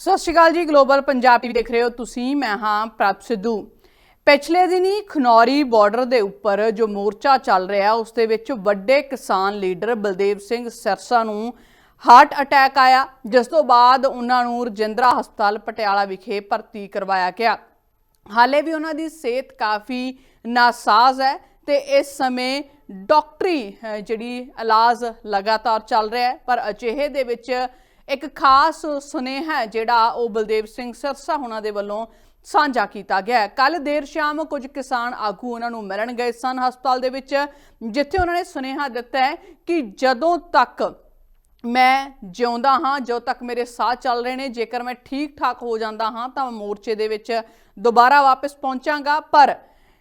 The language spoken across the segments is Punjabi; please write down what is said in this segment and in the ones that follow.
ਸਤਿ ਸ਼੍ਰੀ ਅਕਾਲ ਜੀ ਗਲੋਬਲ ਪੰਜਾਬ ਟੀਵੀ ਦੇਖ ਰਹੇ ਹੋ ਤੁਸੀਂ, ਮੈਂ ਹਾਂ ਪ੍ਰਭ ਸਿੱਧੂ। ਪਿਛਲੇ ਦਿਨੀ ਖਨੌਰੀ ਬਾਰਡਰ ਦੇ ਉੱਪਰ ਜੋ ਮੋਰਚਾ ਚੱਲ ਰਿਹਾ, ਉਸ ਦੇ ਵਿੱਚ ਵੱਡੇ ਕਿਸਾਨ ਲੀਡਰ ਬਲਦੇਵ ਸਿੰਘ ਸਰਸਾ ਨੂੰ ਹਾਰਟ ਅਟੈਕ ਆਇਆ, ਜਿਸ ਤੋਂ ਬਾਅਦ ਉਹਨਾਂ ਨੂੰ ਰਜਿੰਦਰਾ ਹਸਪਤਾਲ ਪਟਿਆਲਾ ਵਿਖੇ ਭਰਤੀ ਕਰਵਾਇਆ ਗਿਆ। ਹਾਲੇ ਵੀ ਉਹਨਾਂ ਦੀ ਸਿਹਤ ਕਾਫੀ ਨਾਸਾਜ਼ ਹੈ ਤੇ ਇਸ ਸਮੇਂ ਡਾਕਟਰੀ ਜਿਹੜੀ ਇਲਾਜ ਲਗਾਤਾਰ ਚੱਲ ਰਿਹਾ ਹੈ, ਪਰ ਅਜਿਹੇ ਦੇ ਵਿੱਚ ਇੱਕ ਖਾਸ ਸੁਨੇਹਾ ਜਿਹੜਾ ਉਹ ਬਲਦੇਵ ਸਿੰਘ ਸਰਸਾ ਉਹਨਾਂ ਦੇ ਵੱਲੋਂ ਸਾਂਝਾ ਕੀਤਾ ਗਿਆ ਕੱਲ ਦੇਰ ਸ਼ਾਮ ਕੁਝ ਕਿਸਾਨ ਆਗੂ ਉਹਨਾਂ ਨੂੰ ਮਿਲਣ ਗਏ ਸਨ ਹਸਪਤਾਲ ਦੇ ਵਿੱਚ, ਜਿੱਥੇ ਉਹਨਾਂ ਨੇ ਸੁਨੇਹਾ ਦਿੱਤਾ ਹੈ ਕਿ ਜਦੋਂ ਤੱਕ ਮੈਂ ਜਿਉਂਦਾ ਹਾਂ, ਜਦੋਂ ਤੱਕ ਮੇਰੇ ਸਾਹ ਚੱਲ ਰਹੇ ਨੇ, ਜੇਕਰ ਮੈਂ ਠੀਕ ਠਾਕ ਹੋ ਜਾਂਦਾ ਹਾਂ ਤਾਂ ਮੈਂ ਮੋਰਚੇ ਦੇ ਵਿੱਚ ਦੁਬਾਰਾ ਵਾਪਸ ਪਹੁੰਚਾਂਗਾ। ਪਰ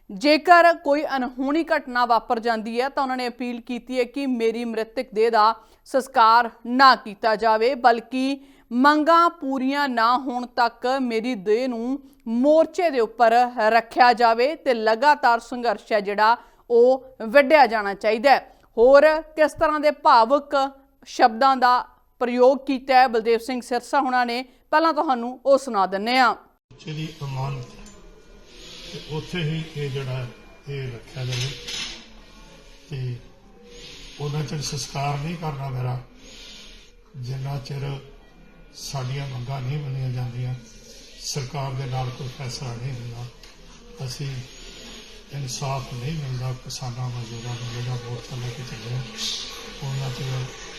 ਜੇਕਰ ਕੋਈ ਅਨਹੋਣੀ ਘਟਨਾ ਵਾਪਰ ਜਾਂਦੀ ਹੈ, ਤਾਂ ਉਹਨਾਂ ਨੇ ਅਪੀਲ ਕੀਤੀ ਹੈ ਕਿ ਮੇਰੀ ਮ੍ਰਿਤਕ ਦੇਹ ਦਾ ਸੰਸਕਾਰ ਨਾ ਕੀਤਾ ਜਾਵੇ, ਬਲਕਿ ਮੰਗਾਂ ਪੂਰੀਆਂ ਨਾ ਹੋਣ ਤੱਕ ਮੇਰੀ ਦੇਹ ਨੂੰ ਮੋਰਚੇ ਦੇ ਉੱਪਰ ਰੱਖਿਆ ਜਾਵੇ ਤੇ ਲਗਾਤਾਰ ਸੰਘਰਸ਼ ਹੈ ਜਿਹੜਾ ਉਹ ਵੱਢਿਆ ਜਾਣਾ ਚਾਹੀਦਾ ਹੈ। ਹੋਰ, ਕਿਸ ਤਰ੍ਹਾਂ ਦੇ ਭਾਵਕ ਸ਼ਬਦਾਂ ਦਾ ਪ੍ਰਯੋਗ ਕੀਤਾ ਹੈ? ਬਲਦੇਵ ਸਿੰਘ ਸਿਰਸਾ ਹੁਣਾਂ ਨੇ। ਪਹਿਲਾਂ ਤੁਹਾਨੂੰ ਉਹ ਸੁਣਾ ਦਿੰਨੇ ਆ ਬੱਚੇ ਅਮਾਨਤ ਤੇ ਉੱਥੇ ਹੀ ਇਹ ਜਿਹੜਾ ਇਹ ਰੱਖਿਆ ਜਾਵੇ। ਤੇ ਉਹਨਾਂ ਚਿਰ ਸੰਸਕਾਰ ਨਹੀਂ ਕਰਨਾ ਮੇਰਾ। ਜਿੰਨਾ ਚਿਰ ਸਾਡੀਆਂ ਮੰਗਾਂ ਨਹੀਂ ਮੰਨੀਆਂ ਜਾਂਦੀਆਂ, ਸਰਕਾਰ ਦੇ ਨਾਲ ਕੋਈ ਫੈਸਲਾ ਨਹੀਂ ਹੁੰਦਾ। ਅਸੀਂ ਇਨਸਾਫ ਨਹੀਂ ਮਿਲਦਾ ਕਿਸਾਨਾਂ ਮਜ਼ਦੂਰਾਂ ਨੂੰ ਜਿਹੜਾ ਮੋਰਚਾ ਲੈ ਕੇ ਚੱਲੇ ਉਹਨਾਂ ਚਿਰ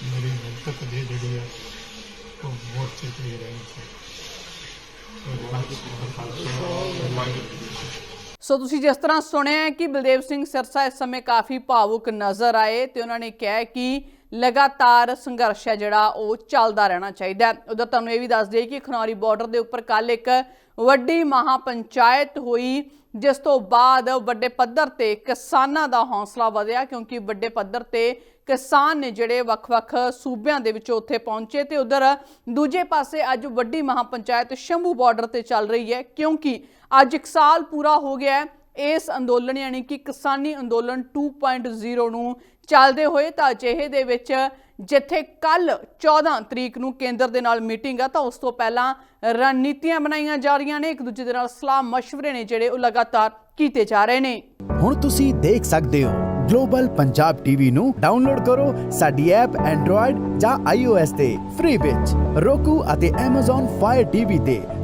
ਮੇਰੀ ਮਿਹਨਤ ਦੀ ਜਿਹੜੀ ਹੈ ਉਹ ਮੋਰਚੇ ਤੇ ਹੀ ਰਹਿਣੀ ਚਾਹੀਦੀ ਸੋ ਤੁਸੀਂ ਜਿਸ ਤਰ੍ਹਾਂ ਸੁਣਿਆ ਕਿ ਬਲਦੇਵ ਸਿੰਘ ਸਿਰਸਾ ਇਸ ਸਮੇਂ ਕਾਫੀ ਭਾਵੁਕ ਨਜ਼ਰ ਆਏ ਤੇ ਉਹਨਾਂ ਨੇ ਕਿਹਾ ਕਿ ਲਗਾਤਾਰ ਸੰਘਰਸ਼ ਹੈ ਜਿਹੜਾ ਉਹ ਚੱਲਦਾ ਰਹਿਣਾ ਚਾਹੀਦਾ ਹੈ। ਉਧਰ ਤੁਹਾਨੂੰ ਇਹ ਵੀ ਦੱਸ ਦਈਏ ਕਿ ਖਨੌਰੀ ਬਾਰਡਰ ਦੇ ਉੱਪਰ ਕੱਲ ਇੱਕ ਵੱਡੀ ਮਹਾਪੰਚਾਇਤ ਹੋਈ, ਜਿਸ ਤੋਂ ਬਾਅਦ ਵੱਡੇ ਪੱਧਰ ਤੇ ਕਿਸਾਨਾਂ ਦਾ ਹੌਸਲਾ ਵਧਿਆ, ਕਿਉਂਕਿ ਵੱਡੇ ਪੱਧਰ ਤੇ ਕਿਸਾਨ ਨੇ ਜਿਹੜੇ ਵੱਖ-ਵੱਖ ਸੂਬਿਆਂ ਦੇ ਵਿੱਚੋਂ ਉੱਥੇ ਪਹੁੰਚੇ ਤੇ ਉਧਰ ਦੂਜੇ ਪਾਸੇ ਅੱਜ ਵੱਡੀ ਮਹਾਪੰਚਾਇਤ ਸ਼ੰਭੂ ਬਾਰਡਰ ਤੇ ਚੱਲ ਰਹੀ ਹੈ, ਕਿਉਂਕਿ ਅੱਜ ਇੱਕ ਸਾਲ ਪੂਰਾ ਹੋ ਗਿਆ ਹੈ। ਇਸ ਅੰਦੋਲਨ ਯਾਨੀ ਕਿ ਕਿਸਾਨੀ ਅੰਦੋਲਨ 2.0 ਨੂੰ ਚੱਲਦੇ ਹੋਏ ਤਾਂ ਅਜਿਹੇ ਦੇ ਵਿੱਚ ਜਿੱਥੇ ਕੱਲ 14 ਤਰੀਕ ਨੂੰ ਕੇਂਦਰ ਦੇ ਨਾਲ ਮੀਟਿੰਗ ਆ, ਤਾਂ ਉਸ ਤੋਂ ਪਹਿਲਾਂ ਰਣਨੀਤੀਆਂ ਬਣਾਈਆਂ ਜਾ ਰਹੀਆਂ ਨੇ। ਇੱਕ ਦੂਜੇ ਦੇ ਨਾਲ ਸਲਾਹ مشਵਰੇ ਨੇ ਜਿਹੜੇ ਉਹ ਲਗਾਤਾਰ ਕੀਤੇ ਜਾ ਰਹੇ ਨੇ। ਹੁਣ ਤੁਸੀਂ ਦੇਖ ਸਕਦੇ ਹੋ ਗਲੋਬਲ ਪੰਜਾਬ ਟੀਵੀ ਨੂੰ ਡਾਊਨਲੋਡ ਕਰੋ ਸਾਡੀ ਐਪ ਐਂਡਰੋਇਡ ਜਾਂ iOS ਤੇ ਫ੍ਰੀ ਵਿੱਚ। Roku ਅਤੇ Amazon Fire TV ਤੇ